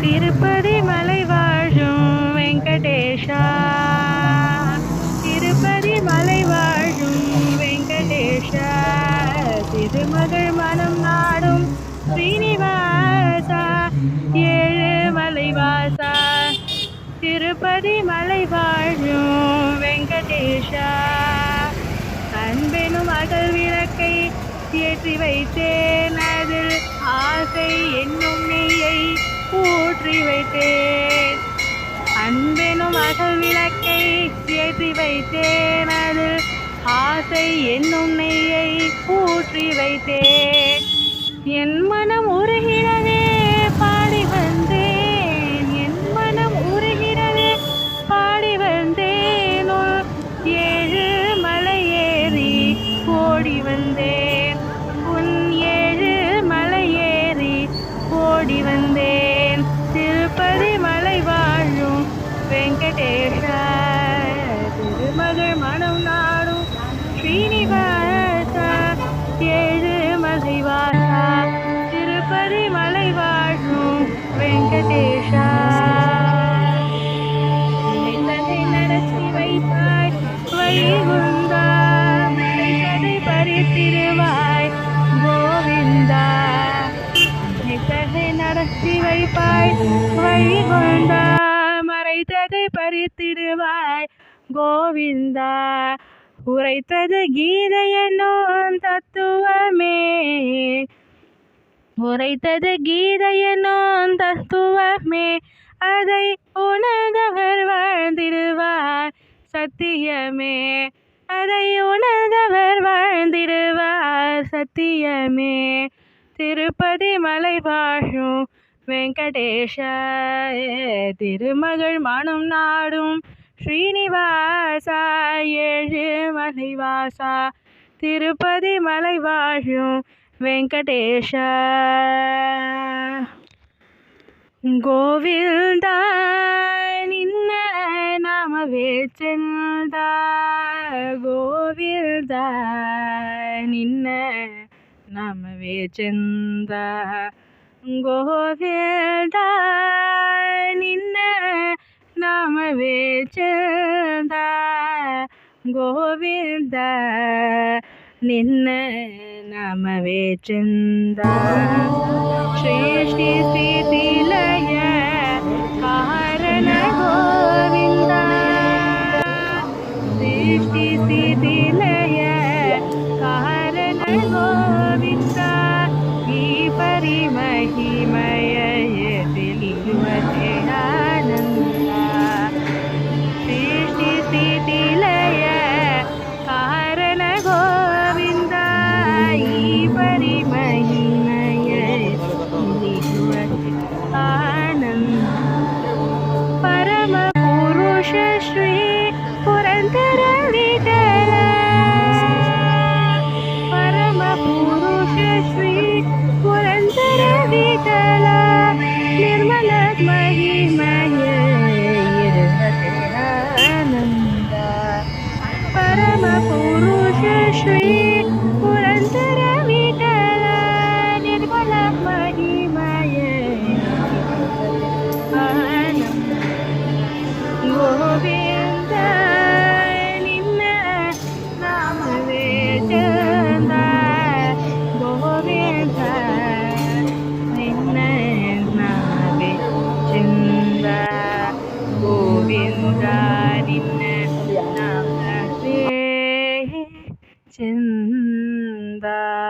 திருப்பதி மலை வாழும் வெங்கடேஷா. திருப்பதி மலை வாழும் வெங்கடேஷா. திருமகள் மனம் நாடும் ஸ்ரீனிவாசா ஏழு மலைவாசா. திருப்பதி மலை வாழும் வெங்கடேஷா. அன்பெனும் அகல் விளக்கை ஏற்றி வைத்தேன். அதில் ஆசை என்னும் நெய்யை போற்றி வைத்தேன். அன்பெனும் அகல் விளக்கை ஏற்றி வைத்தேன். அதில் ஆசை என்னும் நெய்யை ஊற்றி வைத்தேன். என் மனம் உருகி திருமகள் மனம் நாடும் ஸ்ரீனிவாச ஏழு மலை திருப்பதி மலை வாழும் வெங்கடேஷா நினைத்ததை வைப்பாய் வைகுந்தா கோவிந்தா. நினைத்ததை நடத்தி வைப்பாய் வைகுந்தா மறைத்ததை பறித்திடுவாய் கோவிந்தா உரைத்தது கீதையனோன் தத்துவமே. உரைத்தது கீதையனோன் தத்துவமே. அதை உணர்ந்தவர் வாழ்ந்திடுவார் சத்தியமே. அதை உணர்ந்தவர் வாழ்ந்திடுவார் சத்தியமே. திருப்பதி மலை வாழும் வெங்கடேஷ திருமகள் மனம் நாடும் ஸ்ரீனிவாசா ஏழு மலைவாசா திருப்பதி மலை வாழும் வெங்கடேஷ. கோவில்தா நின்ன நாமவே செல்தா கோவில்தா நின்ன நாமவே செந்தா கோவில்தா நின்ன ನಾಮವೇ ಚಂದ ಗೋವಿಂದ ನಿನ್ನ ನಾಮವೇ ಚಂದ ಸೃಷ್ಟಿ ಸ್ಥಿತಿ ಲಯ ಕಾರಣ ಗೋವಿಂದ ಸೃಷ್ಟಿ ಸ್ಥಿತಿ ಲಯ ಕಾರಣ ಗೋವಿಂದ ಈ ಪರಿಮಹಿಮಯ Purusha Shri the